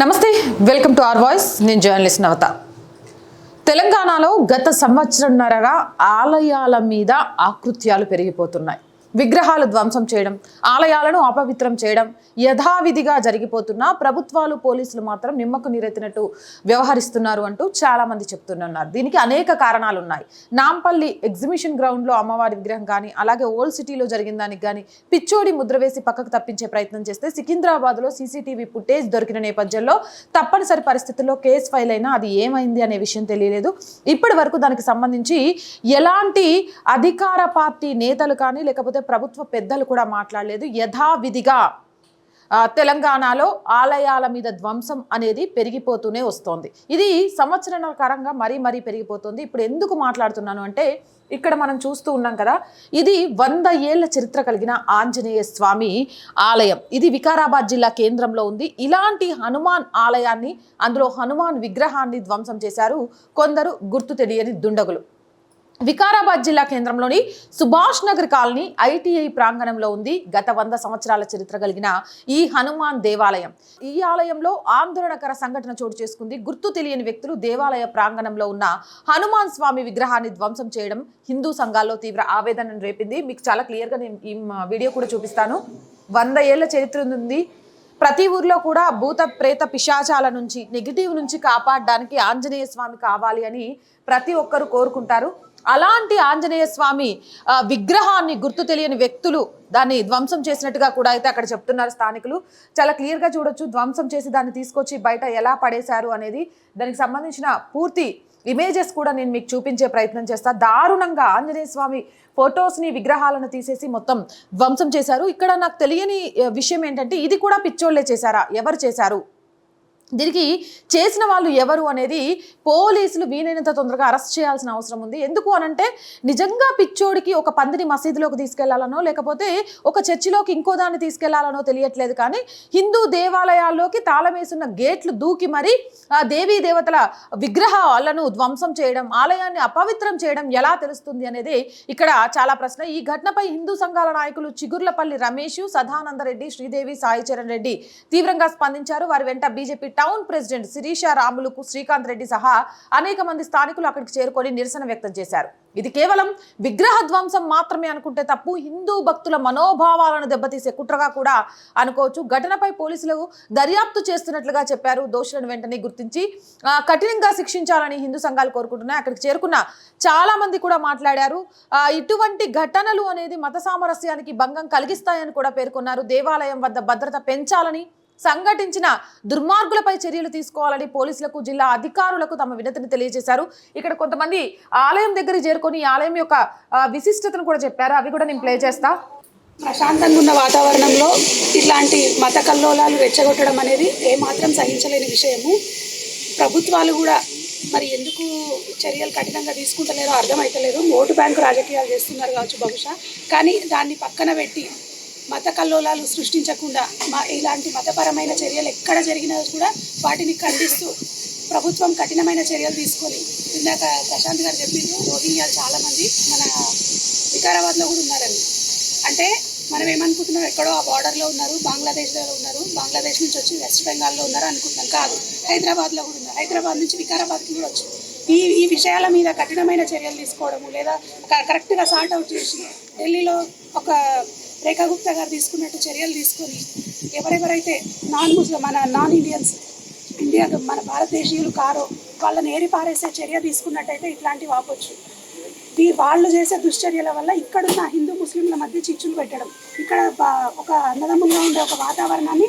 నమస్తే welcome to R voice. నేను journalist Navata. తెలంగాణలో గత సంవత్సరంన్నరగా ఆలయాల మీద ఆకృత్యాలు పెరిగిపోతున్నాయి. విగ్రహాలు ధ్వంసం చేయడం ఆలయాలను అపవిత్రం చేయడం యథావిధిగా జరిగిపోతున్నా ప్రభుత్వాలు పోలీసులు మాత్రం నిమ్మకు నీరెత్తినట్టు వ్యవహరిస్తున్నారు అంటూ చాలా మంది చెప్తున్నారు దీనికి అనేక కారణాలు ఉన్నాయి నాంపల్లి ఎగ్జిబిషన్ గ్రౌండ్లో అమ్మవారి విగ్రహం కానీ అలాగే ఓల్డ్ సిటీలో జరిగిన దానికి కానీ పిచ్చోడి ముద్ర వేసి పక్కకు తప్పించే ప్రయత్నం చేస్తే సికింద్రాబాద్లో సీసీటీవీ ఫుటేజ్ దొరికిన నేపథ్యంలో తప్పనిసరి పరిస్థితుల్లో కేసు ఫైల్ అయినా అది ఏమైంది అనే విషయం తెలియలేదు. ఇప్పటి వరకు దానికి సంబంధించి ఎలాంటి అధికార పార్టీ నేతలు కానీ లేకపోతే ప్రభుత్వ పెద్దలు కూడా మాట్లాడలేదు యథావిధిగా తెలంగాణలో ఆలయాల మీద ధ్వంసం అనేది పెరిగిపోతూనే వస్తోంది. ఇది సంవత్సరాకారంగా మరీ మరీ పెరిగిపోతుంది. ఇప్పుడు ఎందుకు మాట్లాడుతున్నాను అంటే ఇక్కడ మనం చూస్తూ ఉన్నాం కదా ఇది వంద ఏళ్ళ చరిత్ర కలిగిన ఆంజనేయ స్వామి ఆలయం. ఇది వికారాబాద్ జిల్లా కేంద్రంలో ఉంది. ఇలాంటి హనుమాన్ ఆలయాన్ని అందులో హనుమాన్ విగ్రహాన్ని ధ్వంసం చేశారు కొందరు గుర్తు తెలియని దుండగులు. వికారాబాద్ జిల్లా కేంద్రంలోని సుభాష్ నగర్ కాలనీ ఐటీఐ ప్రాంగణంలో ఉంది. గత వంద సంవత్సరాల చరిత్ర కలిగిన ఈ హనుమాన్ దేవాలయం. ఈ ఆలయంలో ఆందోళనకర సంఘటన చోటు చేసుకుంది. గుర్తు తెలియని వ్యక్తులు దేవాలయ ప్రాంగణంలో ఉన్న హనుమాన్ స్వామి విగ్రహాన్ని ధ్వంసం చేయడం హిందూ సంఘాల్లో తీవ్ర ఆవేదనను రేపింది. మీకు చాలా క్లియర్గా నేను ఈ వీడియో కూడా చూపిస్తాను. వంద ఏళ్ళ చరిత్ర ఉంది. ప్రతి ఊర్లో కూడా భూత ప్రేత పిశాచాల నుంచి నెగిటివ్ నుంచి కాపాడడానికి ఆంజనేయ స్వామి కావాలి అని ప్రతి ఒక్కరు కోరుకుంటారు. అలాంటి ఆంజనేయ స్వామి విగ్రహాన్ని గుర్తు తెలియని వ్యక్తులు దాన్ని ధ్వంసం చేసినట్టుగా కూడా అయితే అక్కడ చెప్తున్నారు స్థానికులు. చాలా క్లియర్గా చూడొచ్చు ధ్వంసం చేసి దాన్ని తీసుకొచ్చి బయట ఎలా పడేశారు అనేది. దానికి సంబంధించిన పూర్తి ఇమేజెస్ కూడా నేను మీకు చూపించే ప్రయత్నం చేస్తా. దారుణంగా ఆంజనేయ స్వామి ఫొటోస్ని విగ్రహాలను తీసేసి మొత్తం ధ్వంసం చేశారు. ఇక్కడ నాకు తెలియని విషయం ఏంటంటే ఇది కూడా పిచ్చోళ్ళే చేశారా? ఎవరు చేశారు? దీనికి చేసిన వాళ్ళు ఎవరు అనేది పోలీసులు వీలైనంత తొందరగా అరెస్ట్ చేయాల్సిన అవసరం ఉంది. ఎందుకు అనంటే నిజంగా పిచ్చోడికి ఒక పందిని మసీదులోకి తీసుకెళ్ళాలనో లేకపోతే ఒక చర్చిలోకి ఇంకో దాన్ని తీసుకెళ్ళాలనో తెలియట్లేదు. కానీ హిందూ దేవాలయాల్లోకి తాళమేసున్న గేట్లు దూకి మరి ఆ దేవీ దేవతల విగ్రహాలను ధ్వంసం చేయడం ఆలయాన్ని అపవిత్రం చేయడం ఎలా తెలుస్తుంది అనేది ఇక్కడ చాలా ప్రశ్న. ఈ ఘటనపై హిందూ సంఘాల నాయకులు చిగుర్లపల్లి రమేష్ సదానందరెడ్డి శ్రీదేవి సాయి చరణ్ రెడ్డి తీవ్రంగా స్పందించారు. వారి వెంట బీజేపీ టౌన్ ప్రెసిడెంట్ శిరీష రాములకు శ్రీకాంత్ రెడ్డి సహా అనేక మంది స్థానికులు అక్కడికి చేరుకొని నిరసన వ్యక్తం చేశారు. ఇది కేవలం విగ్రహ ధ్వంసం మాత్రమే అనుకుంటే తప్పు. హిందూ భక్తుల మనోభావాలను దెబ్బతీసే కుట్రగా కూడా అనుకోవచ్చు. ఘటనపై పోలీసులు దర్యాప్తు చేస్తున్నట్లుగా చెప్పారు. దోషులను వెంటనే గుర్తించి కఠినంగా శిక్షించాలని హిందూ సంఘాలు కోరుకుంటున్నాయి. అక్కడికి చేరుకున్న చాలా మంది కూడా మాట్లాడారు. ఇటువంటి ఘటనలు అనేది మత సామరస్యానికి భంగం కలిగిస్తాయని కూడా పేర్కొన్నారు. దేవాలయం వద్ద భద్రత పెంచాలని సంఘటించిన దుర్మార్గులపై చర్యలు తీసుకోవాలని పోలీసులకు జిల్లా అధికారులకు తమ వినతిని తెలియజేశారు. ఇక్కడ కొంతమంది ఆలయం దగ్గర చేరుకొని ఆలయం యొక్క విశిష్టతను కూడా చెప్పారు. అవి కూడా నేను ప్లే చేస్తా. ప్రశాంతంగా ఉన్న వాతావరణంలో ఇట్లాంటి మత కల్లోలాలు రెచ్చగొట్టడం అనేది ఏమాత్రం సహించలేని విషయము. ప్రభుత్వాలు కూడా మరి ఎందుకు చర్యలు కఠినంగా తీసుకుంటలేరో అర్థమైతలేదు. ఓటు బ్యాంకు రాజకీయాలు చేస్తున్నారు కావచ్చు బహుశా. కానీ దాన్ని పక్కన పెట్టి మత కల్లోలాలు సృష్టించకుండా మా ఇలాంటి మతపరమైన చర్యలు ఎక్కడ జరిగినా కూడా వాటిని ఖండిస్తూ ప్రభుత్వం కఠినమైన చర్యలు తీసుకొని ఇందాక ప్రశాంత్ గారు చెప్పిండ్రు రోహింగ్యాలు చాలామంది మన వికారాబాద్లో కూడా ఉన్నారని. అంటే మనం ఏమనుకుంటున్నాం ఎక్కడో ఆ బార్డర్లో ఉన్నారు బంగ్లాదేశ్లో ఉన్నారు బంగ్లాదేశ్ నుంచి వచ్చి వెస్ట్ బెంగాల్లో ఉన్నారు అనుకుంటున్నాం కాదు. హైదరాబాద్లో కూడా ఉన్నారు. హైదరాబాద్ నుంచి వికారాబాద్కి కూడా వచ్చి ఈ ఈ విషయాల మీద కఠినమైన చర్యలు తీసుకోవడము లేదా క- కరెక్ట్గా సార్ట్ అవుట్ చేసి ఢిల్లీలో ఒక రేఖా గుప్తా గారు తీసుకున్నట్టు చర్యలు తీసుకొని ఎవరెవరైతే నాన్ ముస్లిం మన నాన్ ఇండియన్స్ ఇండియా మన భారతదేశీయులు కారో వాళ్ళని ఏరి పారేసే చర్య తీసుకున్నట్టయితే ఇట్లాంటివి ఆపొచ్చు. ఈ వాళ్ళు చేసే దుశ్చర్యల వల్ల ఇక్కడున్న హిందూ ముస్లింల మధ్య చిచ్చులు పెట్టడం ఇక్కడ ఒక అన్నదమ్ములుగా ఉండే ఒక వాతావరణాన్ని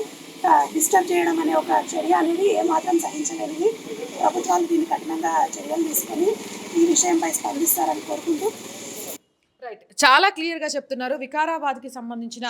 డిస్టర్బ్ చేయడం అనే ఒక చర్య అనేది ఏమాత్రం సహించలేనిది. ప్రభుత్వాలు దీన్ని కఠినంగా చర్యలు తీసుకొని ఈ విషయంపై స్పందిస్తారని కోరుకుంటూ రైట్ చాలా క్లియర్గా చెప్తున్నారు. వికారాబాద్కి సంబంధించిన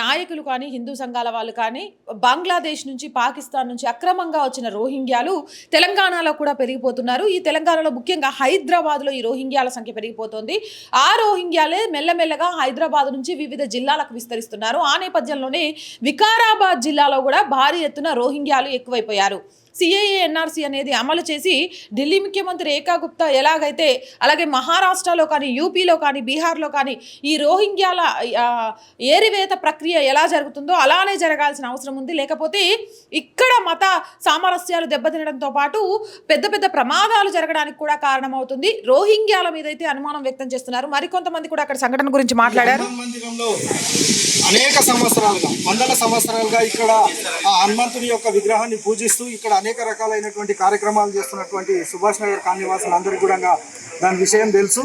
నాయకులు కానీ హిందూ సంఘాల వాళ్ళు కానీ బంగ్లాదేశ్ నుంచి పాకిస్తాన్ నుంచి అక్రమంగా వచ్చిన రోహింగ్యాలు తెలంగాణలో కూడా పెరిగిపోతున్నారు. ఈ తెలంగాణలో ముఖ్యంగా హైదరాబాద్లో ఈ రోహింగ్యాల సంఖ్య పెరిగిపోతుంది. ఆ రోహింగ్యాలే మెల్లమెల్లగా హైదరాబాద్ నుంచి వివిధ జిల్లాలకు విస్తరిస్తున్నారు. ఆ నేపథ్యంలోనే వికారాబాద్ జిల్లాలో కూడా భారీ ఎత్తున రోహింగ్యాలు ఎక్కువైపోయారు. సిఏఏ ఎన్ఆర్సీ అనేది అమలు చేసి ఢిల్లీ ముఖ్యమంత్రి ఏకా గుప్తా ఎలాగైతే అలాగే మహారాష్ట్రలో కానీ యూపీలో కానీ బీహార్లో కానీ ఈ రోహింగ్యాల ఏరివేత ప్రక్రియ ఎలా జరుగుతుందో అలానే జరగాల్సిన అవసరం ఉంది. లేకపోతే ఇక్కడ మత సామరస్యాలు దెబ్బతినడంతో పాటు పెద్ద పెద్ద ప్రమాదాలు జరగడానికి కూడా కారణమవుతుంది. రోహింగ్యాల మీద అయితే అనుమానం వ్యక్తం చేస్తున్నారు. మరికొంతమంది కూడా అక్కడ సంఘటన గురించి మాట్లాడారు. అనేక సంవత్సరాలుగా వందల సంవత్సరాలుగా ఇక్కడ ఆ హనుమంతుని యొక్క విగ్రహాన్ని పూజిస్తూ ఇక్కడ అనేక రకాలైనటువంటి కార్యక్రమాలు చేస్తున్నటువంటి సుభాష్ నగర్ కాలనీవాసులు అందరికీ కూడా దాని విషయం తెలుసు.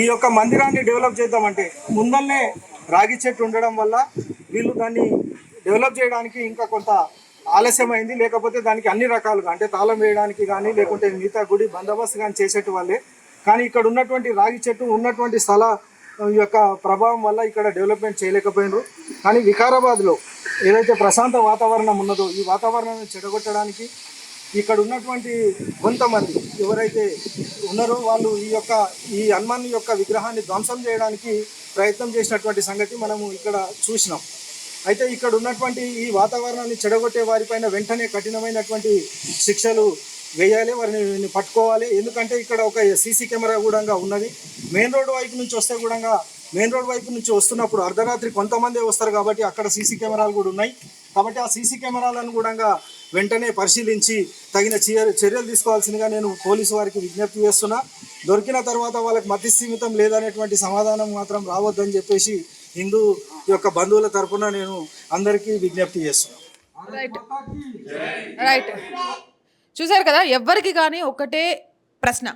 ఈ యొక్క మందిరాన్ని డెవలప్ చేద్దామంటే ముందల్నే రాగి చెట్టు ఉండడం వల్ల వీళ్ళు దాన్ని డెవలప్ చేయడానికి ఇంకా కొంత ఆలస్యమైంది. లేకపోతే దానికి అన్ని రకాలుగా అంటే తాళం వేయడానికి కానీ లేకుంటే మిగతా గుడి బందోబస్తు కానీ చేసేటి వాళ్ళే కానీ ఇక్కడ ఉన్నటువంటి రాగి చెట్టు ఉన్నటువంటి స్థల ఈ యొక్క ప్రభావం వల్ల ఇక్కడ డెవలప్మెంట్ చేయలేకపోయినారు. కానీ వికారాబాద్లో ఏదైతే ప్రశాంత వాతావరణం ఉన్నదో ఈ వాతావరణాన్ని చెడగొట్టడానికి ఇక్కడ ఉన్నటువంటి కొంతమంది ఎవరైతే ఉన్నారో వాళ్ళు ఈ యొక్క ఈ హనుమాన్ యొక్క విగ్రహాన్ని ధ్వంసం చేయడానికి ప్రయత్నం చేసినటువంటి సంగతి మనము ఇక్కడ చూసినాం. అయితే ఇక్కడ ఉన్నటువంటి ఈ వాతావరణాన్ని చెడగొట్టే వారిపైన వెంటనే కఠినమైనటువంటి శిక్షలు వేయాలి వారిని పట్టుకోవాలి. ఎందుకంటే ఇక్కడ ఒక సీసీ కెమెరా కూడా ఉన్నది. మెయిన్ రోడ్ వైపు నుంచి వస్తే కూడా మెయిన్ రోడ్ వైపు నుంచి వస్తున్నప్పుడు అర్ధరాత్రి కొంతమందే వస్తారు కాబట్టి అక్కడ సీసీ కెమెరాలు కూడా ఉన్నాయి. కాబట్టి ఆ సీసీ కెమెరాలను కూడా వెంటనే పరిశీలించి తగిన చర్యలు తీసుకోవాల్సిందిగా నేను పోలీసు వారికి విజ్ఞప్తి చేస్తున్నా. దొరికిన తర్వాత వాళ్ళకి మతి సీమితం లేదనేటువంటి సమాధానం మాత్రం రావద్దని చెప్పేసి హిందూ యొక్క బంధువుల తరపున నేను అందరికీ విజ్ఞప్తి చేస్తున్నాను రైట్. రైట్. చూశారు కదా ఎవ్వరికి కానీ ఒకటే ప్రశ్న.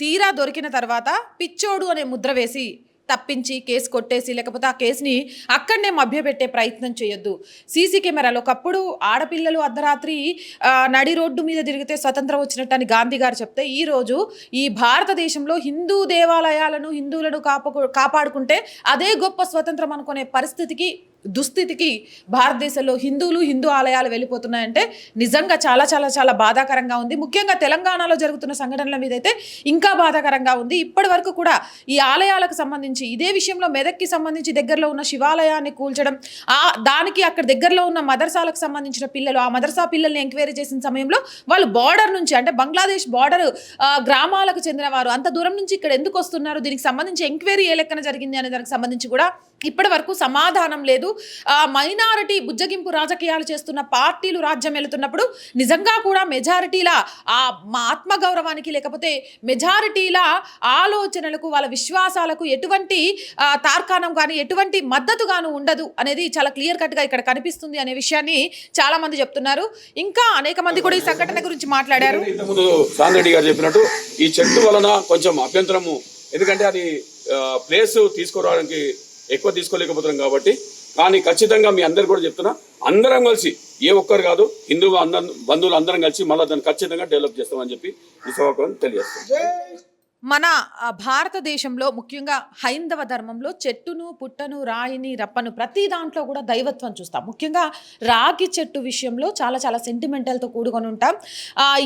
తీరా దొరికిన తర్వాత పిచ్చోడు అనే ముద్ర వేసి తప్పించి కేసు కొట్టేసి లేకపోతే ఆ కేసుని అక్కడనే మభ్యపెట్టే ప్రయత్నం చేయొద్దు. సీసీ కెమెరాలో ఒకప్పుడు ఆడపిల్లలు అర్ధరాత్రి నడి రోడ్డు మీద తిరిగితే స్వతంత్రం వచ్చినట్టు అని గాంధీ గారు చెప్తే ఈరోజు ఈ భారతదేశంలో హిందూ దేవాలయాలను హిందువులను కాపాడుకుంటే అదే గొప్ప స్వతంత్రం అనుకునే పరిస్థితికి దుస్థితికి భారతదేశంలో హిందువులు హిందూ ఆలయాలు వెళ్ళిపోతున్నాయంటే నిజంగా చాలా చాలా చాలా బాధాకరంగా ఉంది. ముఖ్యంగా తెలంగాణలో జరుగుతున్న సంఘటనల మీద అయితే ఇంకా బాధాకరంగా ఉంది. ఇప్పటి వరకు కూడా ఈ ఆలయాలకు సంబంధించి ఇదే విషయంలో మెదక్కి సంబంధించి దగ్గరలో ఉన్న శివాలయాన్ని కూల్చడం ఆ దానికి అక్కడ దగ్గరలో ఉన్న మదర్సాలకు సంబంధించిన పిల్లలు ఆ మదర్సా పిల్లల్ని ఎంక్వైరీ చేసిన సమయంలో వాళ్ళు బార్డర్ నుంచి అంటే బంగ్లాదేశ్ బార్డర్ గ్రామాలకు చెందిన వారు అంత దూరం నుంచి ఇక్కడ ఎందుకు వస్తున్నారు? దీనికి సంబంధించి ఎంక్వైరీ ఏ లెక్కన జరిగింది అనే దానికి సంబంధించి కూడా ఇప్పటి వరకు సమాధానం లేదు. ఆ మైనారిటీ బుజ్జగింపు రాజకీయాలు చేస్తున్న పార్టీలు రాజ్యం వెళుతున్నప్పుడు నిజంగా కూడా మెజారిటీల ఆ మా ఆత్మగౌరవానికి లేకపోతే మెజారిటీల ఆలోచనలకు వాళ్ళ విశ్వాసాలకు ఎటువంటి తార్కాణం కానీ ఎటువంటి మద్దతు గాను ఉండదు అనేది చాలా క్లియర్ కట్గా ఇక్కడ కనిపిస్తుంది అనే విషయాన్ని చాలా మంది చెప్తున్నారు. ఇంకా అనేక మంది కూడా ఈ సంఘటన గురించి మాట్లాడారు. ఇంతకుముందు గారు చెప్పినట్టు ఈ చెట్టు వలన కొంచెం అభ్యంతరము ఎందుకంటే అది ప్లేస్ తీసుకురావడానికి ఎక్కువ తీసుకోలేకపోతున్నాం కాబట్టి. కానీ ఖచ్చితంగా మీ అందరు కూడా చెప్తున్నా అందరం కలిసి ఏ ఒక్కరు కాదు హిందూ అందరం బంధువులు అందరం కలిసి మళ్ళీ దాన్ని ఖచ్చితంగా డెవలప్ చేస్తామని చెప్పి ఈ సభకు తెలియజేస్తాం మన భారతదేశంలో ముఖ్యంగా హైందవ ధర్మంలో చెట్టును పుట్టను రాయిని రప్పను ప్రతి దాంట్లో కూడా దైవత్వం చూస్తాం. ముఖ్యంగా రాగి చెట్టు విషయంలో చాలా చాలా సెంటిమెంటల్తో కూడుకొని ఉంటాం.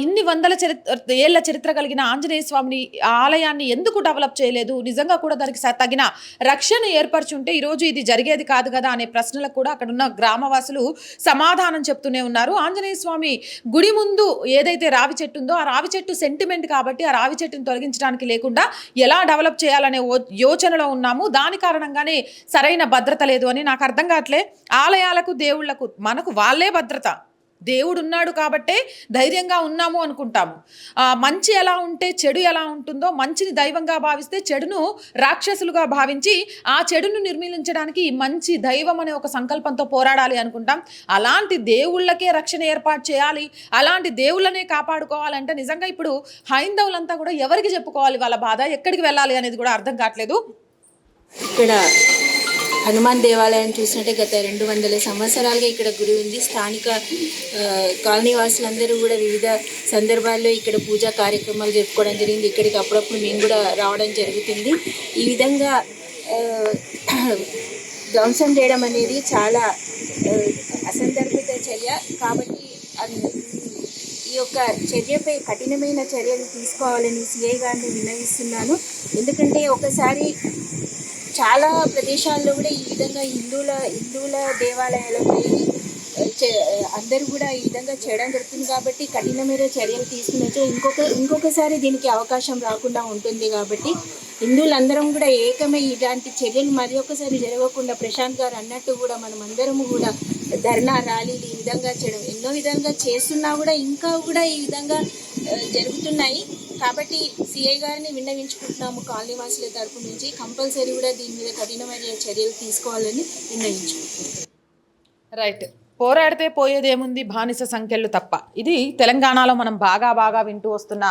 ఇన్ని వందల చరిత్ర ఏళ్ళ చరిత్ర కలిగిన ఆంజనేయ స్వామిని ఆలయాన్ని ఎందుకు డెవలప్ చేయలేదు? నిజంగా కూడా దానికి తగిన రక్షణ ఏర్పరచుంటే ఈరోజు ఇది జరిగేది కాదు కదా అనే ప్రశ్నలకు కూడా అక్కడ ఉన్న గ్రామవాసులు సమాధానం చెప్తూనే ఉన్నారు. ఆంజనేయ స్వామి గుడి ముందు ఏదైతే రావి చెట్టు ఉందో ఆ రావి చెట్టు సెంటిమెంట్ కాబట్టి ఆ రావి చెట్టును తొలగించడానికి లేకుండా ఎలా డెవలప్ చేయాలనే ఓ- యోచనలో ఉన్నాము. దాని కారణంగానే సరైన భద్రత లేదు అని నాకు అర్థం కావట్లే. ఆలయాలకు దేవుళ్ళకు మనకు వాళ్ళే భద్రత. దేవుడు ఉన్నాడు కాబట్టే ధైర్యంగా ఉన్నాము అనుకుంటాము. మంచి ఎలా ఉంటే చెడు ఎలా ఉంటుందో మంచిని దైవంగా భావిస్తే చెడును రాక్షసులుగా భావించి ఆ చెడును నిర్మూలించడానికి మంచి దైవం అనే ఒక సంకల్పంతో పోరాడాలి అనుకుంటాం. అలాంటి దేవుళ్ళకే రక్షణ ఏర్పాటు చేయాలి. అలాంటి దేవుళ్ళనే కాపాడుకోవాలంటే నిజంగా ఇప్పుడు హైందవులంతా కూడా ఎవరికి చెప్పుకోవాలి వాళ్ళ బాధ? ఎక్కడికి వెళ్ళాలి అనేది కూడా అర్థం కావట్లేదు. ఇక్కడ హనుమాన్ దేవాలయం చూసినట్టే గత రెండు వందల సంవత్సరాలుగా ఇక్కడ గుడి ఉంది. స్థానిక కాలనీ వాసులందరూ కూడా వివిధ సందర్భాల్లో ఇక్కడ పూజా కార్యక్రమాలు జరుపుకోవడం జరిగింది. ఇక్కడికి అప్పుడప్పుడు మేము కూడా రావడం జరుగుతుంది. ఈ విధంగా ధ్వంసం చేయడం అనేది చాలా అసందర్భిత చర్య. కాబట్టి ఈ యొక్క చర్యపై కఠినమైన చర్యలు తీసుకోవాలని సిఐ గారిని విన్నవిస్తున్నాను. ఎందుకంటే ఒకసారి చాలా ప్రదేశాల్లో కూడా ఈ విధంగా హిందువుల హిందువుల దేవాలయాలకు అందరూ కూడా ఈ విధంగా చేయడం జరుగుతుంది కాబట్టి కఠినమైన చర్యలు తీసుకున్నచ్చు ఇంకొక ఇంకొకసారి దీనికి అవకాశం రాకుండా ఉంటుంది కాబట్టి హిందువులందరం కూడా ఏకమై ఇలాంటి చర్యలు మరి ఒకసారి జరగకుండా ప్రశాంత్ గారు అన్నట్టు కూడా మనం అందరం కూడా ధర్నా ర్యాలీలు ఈ విధంగా చేయడం ఎన్నో విధంగా చేస్తున్నా కూడా ఇంకా కూడా ఈ విధంగా జరుగుతున్నాయి. కాబట్టి సిఐ గారిని విన్నవించుకుంటున్నాము కాలనీ వాసుల తరపు నుంచి. కంపల్సరీ కూడా దీని మీద కఠినమైన చర్యలు తీసుకోవాలని విన్నవించుకుంటున్నాం రైట్ పోరాడితే పోయేదేముంది? బానిస సంఖ్యలు తప్ప. ఇది తెలంగాణలో మనం బాగా బాగా వింటూ వస్తున్న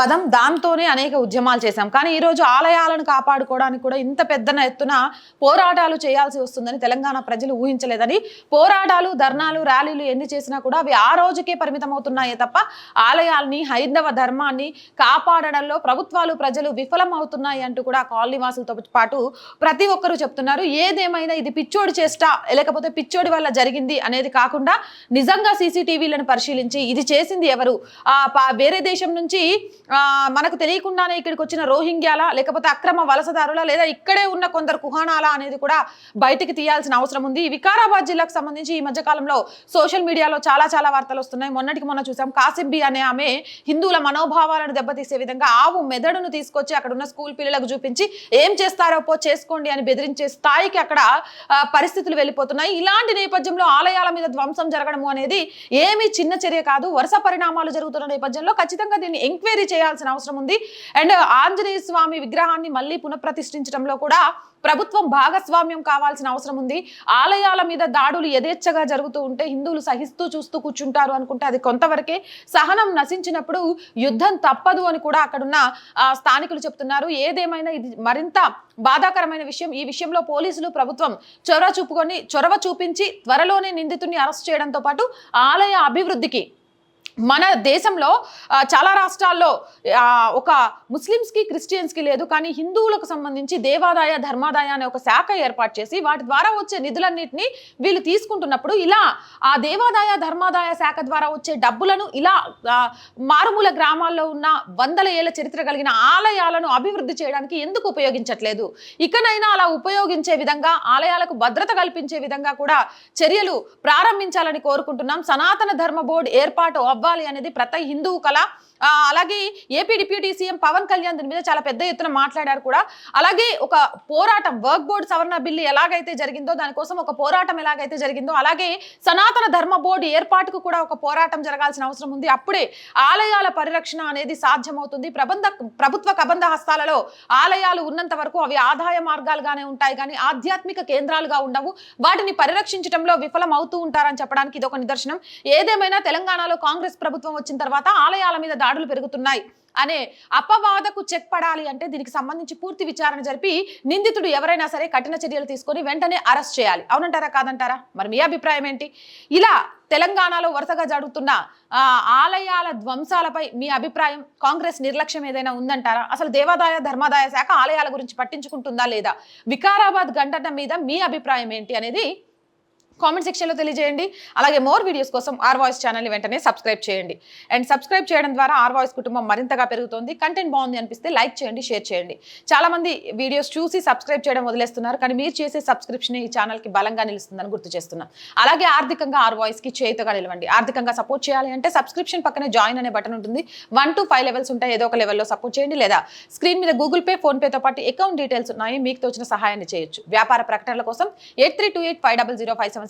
పదం దాంతోనే అనేక ఉద్యమాలు చేశాం. కానీ ఈరోజు ఆలయాలను కాపాడుకోవడానికి కూడా ఇంత పెద్ద ఎత్తున పోరాటాలు చేయాల్సి వస్తుందని తెలంగాణ ప్రజలు ఊహించలేదని పోరాటాలు ధర్నాలు ర్యాలీలు ఎన్ని చేసినా కూడా అవి ఆ రోజుకే పరిమితమవుతున్నాయే తప్ప ఆలయాల్ని హైందవ ధర్మాన్ని కాపాడడంలో ప్రభుత్వాలు ప్రజలు విఫలం అవుతున్నాయి అంటూ కూడా కాలనీవాసులతో పాటు ప్రతి ఒక్కరూ చెప్తున్నారు. ఏదేమైనా ఇది పిచ్చోడి చేష్ట? లేకపోతే పిచ్చోడి వల్ల జరిగింది అనేది కాకుండా నిజంగా సీసీటీవీలను పరిశీలించి ఇది చేసింది ఎవరు? ఆ పా- వేరే దేశం నుంచి మనకు తెలియకుండానే ఇక్కడికి వచ్చిన రోహింగ్యాల లేకపోతే అక్రమ వలసదారుల లేదా ఇక్కడే ఉన్న కొందరు కుహానాల అనేది కూడా బయటికి తీయాల్సిన అవసరం ఉంది. వికారాబాద్ జిల్లాకు సంబంధించి ఈ మధ్యకాలంలో సోషల్ మీడియాలో చాలా చాలా వార్తలు వస్తున్నాయి. మొన్నటికి మొన్న చూసాం కాసిబ్బి అనే ఆమె హిందువుల మనోభావాలను దెబ్బతీసే విధంగా ఆవు మెదడును తీసుకొచ్చి అక్కడ ఉన్న స్కూల్ పిల్లలకు చూపించి ఏం చేస్తారో పో చేసుకోండి అని బెదిరించే స్థాయికి అక్కడ పరిస్థితులు వెళ్ళిపోతున్నాయి. ఇలాంటి నేపథ్యంలో ఆలయాల మీద ధ్వంసం జరగడము అనేది ఏమీ చిన్న చర్య కాదు. వరుస పరిణామాలు జరుగుతున్న నేపథ్యంలో ఖచ్చితంగా దీన్ని ఎంక్వైరీ చేయాల్సిన అవసరం ఉంది. అండ్ ఆంజనేయ స్వామి విగ్రహాన్ని మళ్ళీ పునఃప్రతిష్ఠించడంలో కూడా ప్రభుత్వం భాగస్వామ్యం కావాల్సిన అవసరం ఉంది. ఆలయాల మీద దాడులు యథేచ్ఛగా జరుగుతూ ఉంటే హిందువులు సహిస్తూ చూస్తూ కూర్చుంటారు అనుకుంటే అది కొంతవరకే సహనం నశించినప్పుడు యుద్ధం తప్పదు అని కూడా అక్కడున్న ఆ, స్థానికులు చెప్తున్నారు. ఏదేమైనా ఇది మరింత బాధాకరమైన విషయం. ఈ విషయంలో పోలీసులు ప్రభుత్వం చొరవ చూపుకొని చొరవ చూపించి త్వరలోనే నిందితుడిని అరెస్ట్ చేయడంతో పాటు ఆలయ అభివృద్ధికి మన దేశంలో చాలా రాష్ట్రాల్లో ఒక ముస్లిమ్స్కి క్రిస్టియన్స్కి లేదు కానీ హిందువులకు సంబంధించి దేవాదాయ ధర్మాదాయ అనే ఒక శాఖ ఏర్పాటు చేసి వాటి ద్వారా వచ్చే నిధులన్నింటినీ వీళ్ళు తీసుకుంటున్నప్పుడు ఇలా ఆ దేవాదాయ ధర్మాదాయ శాఖ ద్వారా వచ్చే డబ్బులను ఇలా మారుమూల గ్రామాల్లో ఉన్న వందల ఏళ్ళ చరిత్ర కలిగిన ఆలయాలను అభివృద్ధి చేయడానికి ఎందుకు ఉపయోగించట్లేదు? ఇకనైనా అలా ఉపయోగించే విధంగా ఆలయాలకు భద్రత కల్పించే విధంగా కూడా చర్యలు ప్రారంభించాలని కోరుకుంటున్నాం. సనాతన ధర్మ బోర్డు ఏర్పాటు అవ్వాలి అనేది ప్రతి హిందువు కళ అలాగే AP deputy CM Pawan Kalyan దీని మీద చాలా పెద్ద ఎత్తున మాట్లాడారు కూడా. అలాగే ఒక పోరాటం వర్క్ బోర్డు సవరణ బిల్లు ఎలాగైతే జరిగిందో దానికోసం ఒక పోరాటం ఎలాగైతే జరిగిందో అలాగే సనాతన ధర్మ బోర్డు ఏర్పాటుకు కూడా ఒక పోరాటం జరగాల్సిన అవసరం ఉంది. అప్పుడే ఆలయాల పరిరక్షణ అనేది సాధ్యమవుతుంది. ప్రబంధ ప్రభుత్వ కబంధ హస్తాలలో ఆలయాలు ఉన్నంత వరకు అవి ఆదాయ మార్గాలుగానే ఉంటాయి కానీ ఆధ్యాత్మిక కేంద్రాలుగా ఉండవు. వాటిని పరిరక్షించడంలో విఫలం అవుతూ ఉంటారని చెప్పడానికి ఇది ఒక నిదర్శనం. ఏదేమైనా తెలంగాణలో కాంగ్రెస్ ప్రభుత్వం వచ్చిన తర్వాత ఆలయాల మీద దాడులు పెరుగుతున్నాయి అనే అపవాదకు చెక్ పడాలి అంటే దీనికి సంబంధించి పూర్తి విచారణ జరిపి నిందితుడు ఎవరైనా సరే కఠిన చర్యలు తీసుకొని వెంటనే అరెస్ట్ చేయాలి. అవునంటారా? కాదంటారా? మరి మీ అభిప్రాయం ఏంటి? ఇలా తెలంగాణలో వరుసగా జరుగుతున్న ఆలయాల ధ్వంసాలపై మీ అభిప్రాయం కాంగ్రెస్ నిర్లక్ష్యం ఏదైనా ఉందంటారా? అసలు దేవాదాయ ధర్మాదాయ శాఖ ఆలయాల గురించి పట్టించుకుంటుందా లేదా? వికారాబాద్ గంటన మీద మీ అభిప్రాయం ఏంటి అనేది కామెంట్ సెక్షన్లో తెలియజేయండి. అలాగే మోర్ వీడియోస్ కోసం ఆర్ వాయిస్ ఛానల్ని వెంటనే సబ్స్క్రైబ్ చేయండి. అండ్ సబ్స్క్రైబ్ చేయడం ద్వారా ఆర్ వాయిస్ కుటుంబం మరింతగా పెరుగుతుంది. కంటెంట్ బాగుంది అనిపిస్తే లైక్ చేయండి షేర్ చేయండి. చాలా మంది వీడియోస్ చూసి సబ్స్క్రైబ్ చేయడం వదిలేస్తున్నారు. కానీ మీరు చేసే సబ్స్క్రిప్షన్ ఈ ఛానల్కి బలంగా నిలుస్తుందని గుర్తు చేస్తున్నాం. అలాగే ఆర్థికంగా ఆర్ వాయిస్కి చేతుగా నిలవండి. ఆర్థికంగా సపోర్ట్ చేయాలి అంటే సబ్స్క్రిప్షన్ పక్కనే జాయిన్ అనే బటన్ ఉంటుంది. వన్ టు ఫైవ్ లెవెల్స్ ఉంటాయి. ఏదో ఒక లెవెల్లో సపోర్ట్ చేయండి. లేదా స్క్రీన్ మీద గూగుల్ పే ఫోన్పేతో పాటు అకౌంట్ డీటెయిల్స్ ఉన్నాయి. మీకు తోచిన సహాయాన్ని చేయొచ్చు. వ్యాపార ప్రకటనల కోసం eight three two eight five double zero five seven